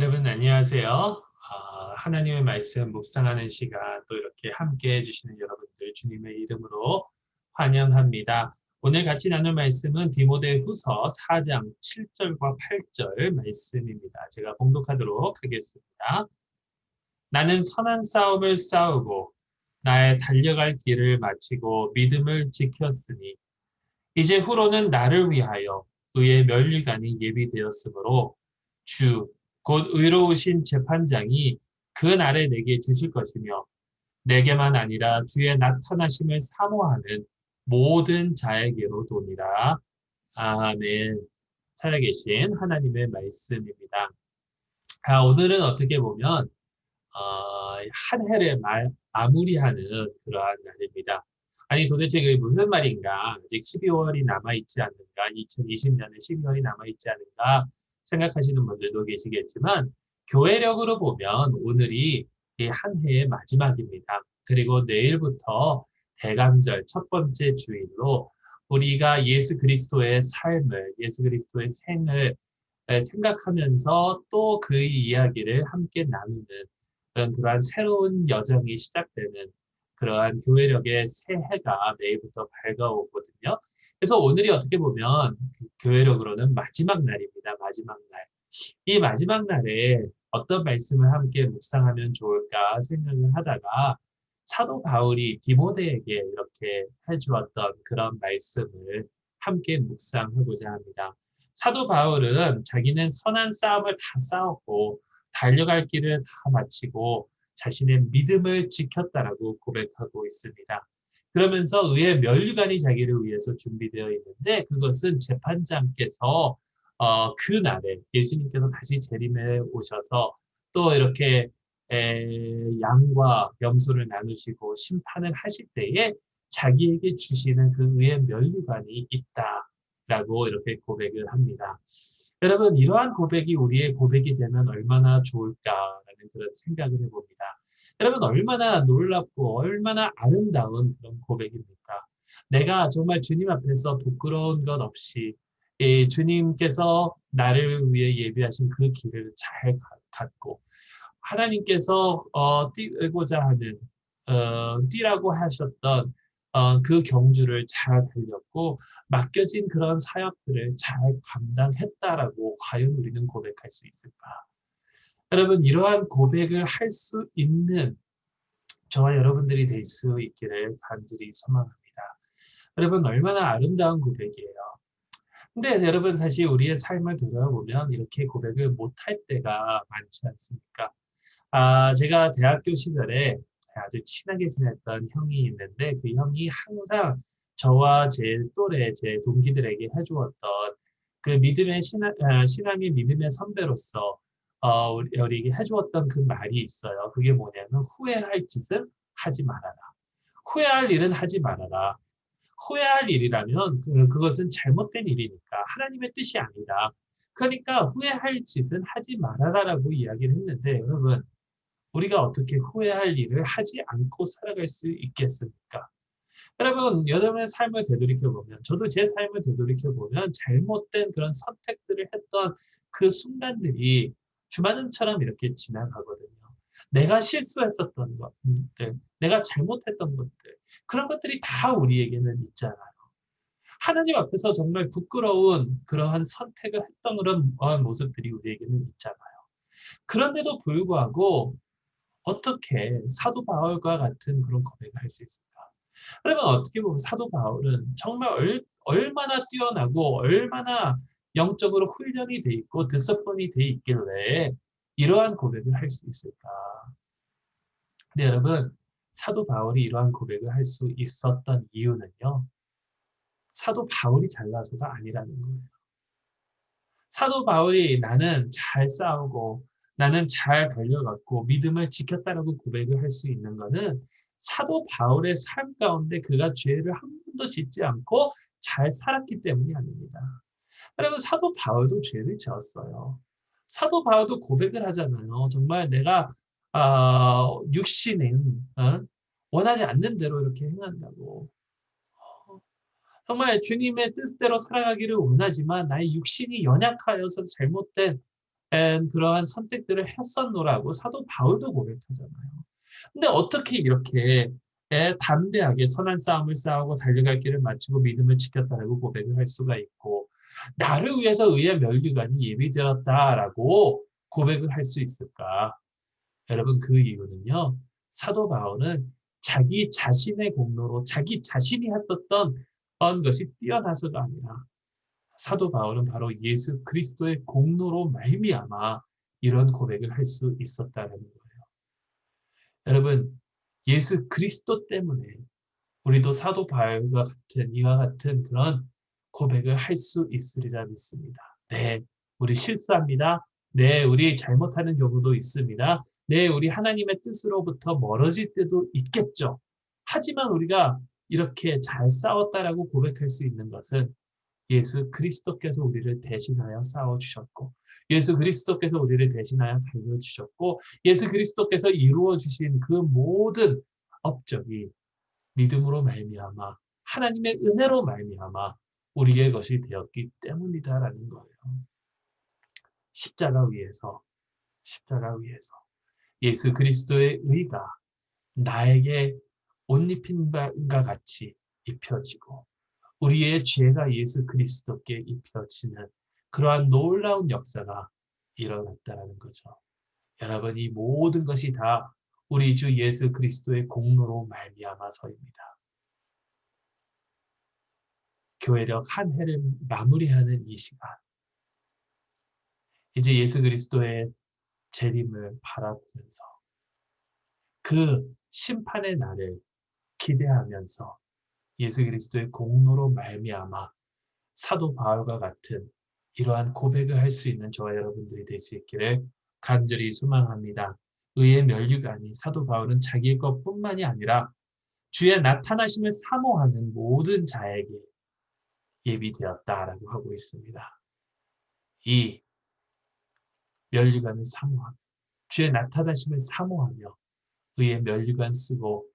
여러분 안녕하세요. 아, 하나님의 말씀 묵상하는 시간 또 이렇게 함께 해 주시는 여러분들 주님의 이름으로 환영합니다. 오늘 같이 나눌 말씀은 디모데 후서 4장 7절과 8절 말씀입니다. 제가 봉독하도록 하겠습니다. 나는 선한 싸움을 싸우고 나의 달려갈 길을 마치고 믿음을 지켰으니 이제 후로는 나를 위하여 의의 면류관이 예비되었으므로 주 곧 의로우신 재판장이 그 날에 내게 주실 것이며 내게만 아니라 주의 나타나심을 사모하는 모든 자에게로 도니라. 아멘. 살아계신 하나님의 말씀입니다. 아, 오늘은 어떻게 보면 어, 한 해를 말, 마무리하는 그러한 날입니다. 아니 도대체 그게 무슨 말인가? 아직 12월이 남아있지 않는가? 2020년에 12월이 남아있지 않은가? 생각하시는 분들도 계시겠지만 교회력으로 보면 오늘이 한 해의 마지막입니다. 그리고 내일부터 대감절 첫 번째 주일로 우리가 예수 그리스도의 삶을 예수 그리스도의 생을 생각하면서 또그 이야기를 함께 나누는 그런 그러한 새로운 여정이 시작되는 그러한 교회력의 새해가 내일부터 밝아오거든요. 그래서 오늘이 어떻게 보면 그 교회력으로는 마지막 날입니다. 마지막 날. 이 마지막 날에 어떤 말씀을 함께 묵상하면 좋을까 생각을 하다가 사도 바울이 디모데에게 이렇게 해주었던 그런 말씀을 함께 묵상하고자 합니다. 사도 바울은 자기는 선한 싸움을 다 싸웠고 달려갈 길을 다 마치고 자신의 믿음을 지켰다라고 고백하고 있습니다. 그러면서 의의 멸류관이 자기를 위해서 준비되어 있는데 그것은 재판장께서 어, 그 날에 예수님께서 다시 재림해 오셔서 또 이렇게 에, 양과 염소를 나누시고 심판을 하실 때에 자기에게 주시는 그 의의 멸류관이 있다라고 이렇게 고백을 합니다. 여러분 이러한 고백이 우리의 고백이 되면 얼마나 좋을까 라는 그런 생각을 해봅니다. 여러분 얼마나 놀랍고 얼마나 아름다운 그런 고백입니까? 내가 정말 주님 앞에서 부끄러운 것 없이 예, 주님께서 나를 위해 예비하신 그 길을 잘 갔고 하나님께서 어, 뛰고자 하는 어, 뛰라고 하셨던 어, 그 경주를 잘 달렸고 맡겨진 그런 사역들을 잘 감당했다라고 과연 우리는 고백할 수 있을까? 여러분 이러한 고백을 할 수 있는 저와 여러분들이 될 수 있기를 간절히 소망합니다. 여러분 얼마나 아름다운 고백이에요. 근데 여러분 사실 우리의 삶을 돌아보면 이렇게 고백을 못할 때가 많지 않습니까? 아, 제가 대학교 시절에 아주 친하게 지냈던 형이 있는데 그 형이 항상 저와 제 또래, 제 동기들에게 해주었던 그 믿음의 신앙, 아, 신앙의 믿음의 선배로서 어, 우리에게 해주었던 그 말이 있어요. 그게 뭐냐면 후회할 짓은 하지 말아라. 후회할 일은 하지 말아라. 후회할 일이라면 그, 그것은 잘못된 일이니까 하나님의 뜻이 아니다. 그러니까 후회할 짓은 하지 말아라라고 이야기를 했는데 여러분 우리가 어떻게 후회할 일을 하지 않고 살아갈 수 있겠습니까? 여러분 여러분의 삶을 되돌이켜 보면 저도 제 삶을 되돌이켜 보면 잘못된 그런 선택들을 했던 그 순간들이 주마등처럼 이렇게 지나가거든요. 내가 실수했었던 것들, 내가 잘못했던 것들, 그런 것들이 다 우리에게는 있잖아요. 하나님 앞에서 정말 부끄러운 그러한 선택을 했던 그런 모습들이 우리에게는 있잖아요. 그런데도 불구하고 어떻게 사도 바울과 같은 그런 고백을 할 수 있을까? 여러분 어떻게 보면 사도 바울은 정말 얼, 얼마나 뛰어나고 얼마나 영적으로 훈련이 돼 있고 디스플린이 돼 있길래 이러한 고백을 할 수 있을까? 근데 여러분 사도 바울이 이러한 고백을 할 수 있었던 이유는요. 사도 바울이 잘나서가 아니라는 거예요. 사도 바울이 나는 잘 싸우고 나는 잘 달려갔고 믿음을 지켰다라고 고백을 할 수 있는 것은 사도 바울의 삶 가운데 그가 죄를 한 번도 짓지 않고 잘 살았기 때문이 아닙니다. 여러분 사도 바울도 죄를 지었어요. 사도 바울도 고백을 하잖아요. 정말 내가 어, 육신은 어? 원하지 않는 대로 이렇게 행한다고. 어, 정말 주님의 뜻대로 살아가기를 원하지만 나의 육신이 연약하여서 잘못된 그러한 선택들을 했었노라고 사도 바울도 고백하잖아요. 근데 어떻게 이렇게 에, 담대하게 선한 싸움을 싸우고 달려갈 길을 마치고 믿음을 지켰다라고 고백을 할 수가 있고 나를 위해서 의의 멸류관이 예비되었다라고 고백을 할 수 있을까? 여러분 그 이유는요. 사도 바울은 자기 자신의 공로로 자기 자신이 했었던 것이 뛰어나서가 아니라 사도 바울은 바로 예수 그리스도의 공로로 말미암아 이런 고백을 할 수 있었다는 거예요. 여러분 예수 그리스도 때문에 우리도 사도 바울과 같은 이와 같은 그런 고백을 할 수 있으리라 믿습니다. 네, 우리 실수합니다. 네, 우리 잘못하는 경우도 있습니다. 네, 우리 하나님의 뜻으로부터 멀어질 때도 있겠죠. 하지만 우리가 이렇게 잘 싸웠다라고 고백할 수 있는 것은 예수 그리스도께서 우리를 대신하여 싸워주셨고 예수 그리스도께서 우리를 대신하여 달려주셨고 예수 그리스도께서 이루어주신 그 모든 업적이 믿음으로 말미암아 하나님의 은혜로 말미암아 우리의 것이 되었기 때문이다라는 거예요. 십자가 위에서 십자가 위에서 예수 그리스도의 의가 나에게 옷 입힌 바가 같이 입혀지고 우리의 죄가 예수 그리스도께 입혀지는 그러한 놀라운 역사가 일어났다라는 거죠. 여러분 이 모든 것이 다 우리 주 예수 그리스도의 공로로 말미암아서입니다. 교회력 한 해를 마무리하는 이 시간 이제 예수 그리스도의 재림을 바라보면서 그 심판의 날을 기대하면서 예수 그리스도의 공로로 말미암아 사도 바울과 같은 이러한 고백을 할 수 있는 저와 여러분들이 될 수 있기를 간절히 소망합니다. 의의 멸류관이 사도 바울은 자기의 것뿐만이 아니라 주의 나타나심을 사모하는 모든 자에게 예비되었다라고 하고 있습니다. 이 멸류관을 사모하며 주의 나타나심을 사모하며 의의 멸류관 쓰고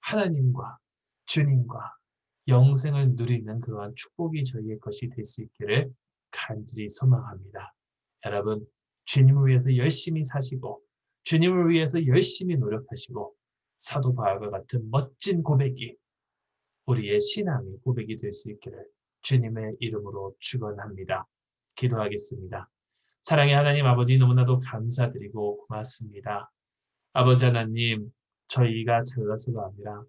하나님과 주님과 영생을 누리는 그러한 축복이 저희의 것이 될 수 있기를 간절히 소망합니다. 여러분, 주님을 위해서 열심히 사시고 주님을 위해서 열심히 노력하시고 사도 바울과 같은 멋진 고백이 우리의 신앙의 고백이 될 수 있기를 주님의 이름으로 축원합니다. 기도하겠습니다. 사랑의 하나님 아버지 너무나도 감사드리고 고맙습니다. 아버지 하나님 저희가 잘나서가 아니라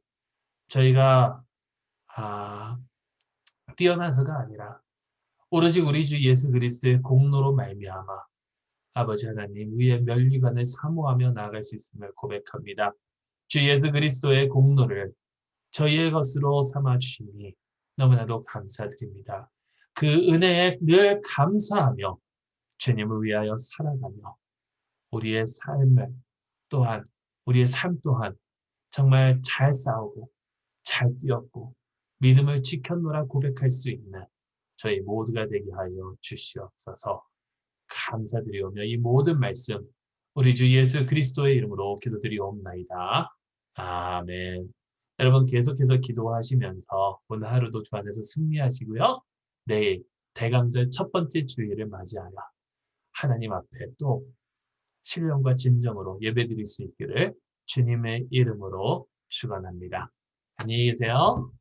저희가 아, 뛰어나서가 아니라 오로지 우리 주 예수 그리스도의 공로로 말미암아 아버지 하나님 위에 멸류관을 사모하며 나아갈 수 있음을 고백합니다. 주 예수 그리스도의 공로를 저희의 것으로 삼아 주시니 너무나도 감사드립니다. 그 은혜에 늘 감사하며 주님을 위하여 살아가며 우리의 삶을 또한 우리의 삶 또한 정말 잘 싸우고 잘 뛰었고 믿음을 지켰노라 고백할 수 있는 저희 모두가 되게 하여 주시옵소서 감사드리오며 이 모든 말씀 우리 주 예수 그리스도의 이름으로 기도드리옵나이다. 아멘 여러분 계속해서 기도하시면서 오늘 하루도 주 안에서 승리하시고요. 내일 대강절 첫 번째 주일을 맞이하여 하나님 앞에 또 신령과 진정으로 예배드릴 수 있기를 주님의 이름으로 축원합니다. 안녕히 계세요.